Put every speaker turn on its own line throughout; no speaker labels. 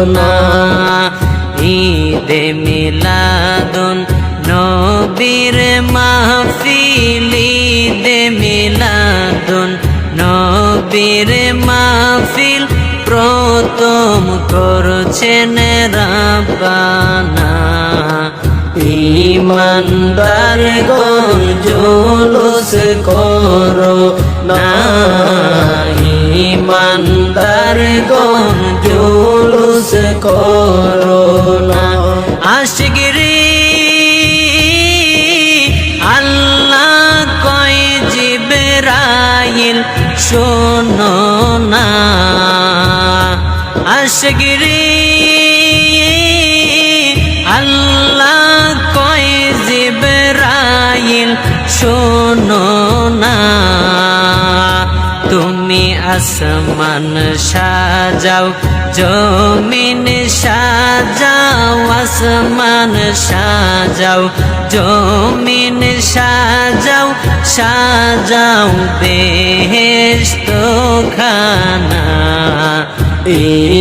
Corona ঈদে মিলাদুন নবীর মাহফিল, ঈদে মিলাদুন নবীর মাহফিল প্রথম করছেন রাব্বানা। ইমানদার গঞ্জুলুস করো না। ইমানদার গঞ্জুলুস করো না। আশগিরি আল্লাহ কয় জিবরাইল শোনো না। আশগিরি আল্লাহ কয় জিবরাইল শোনো না। তুমি আসমান সাজাও, জমিন সাজাও, আসমান সাজাও, জমিন সাজাও সাজাও বেহেস্ত খানা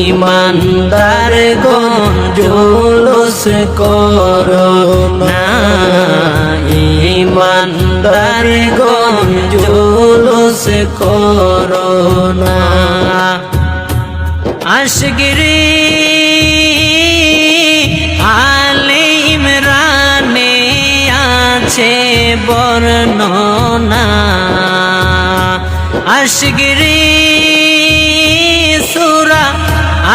ইমানদার গঞ্জুলুস করো না। ইমানদার গঞ্জুলুস করো না আশগিরি আলে ইমরানে আছে বর্ণনা। আশগিরি সুরা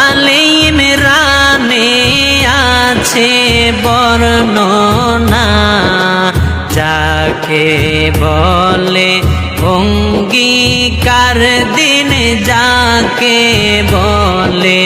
আলে ইমরানে আছে বর্ণনা। যাকে বলে অঙ্গীকার দিন যাকে বলে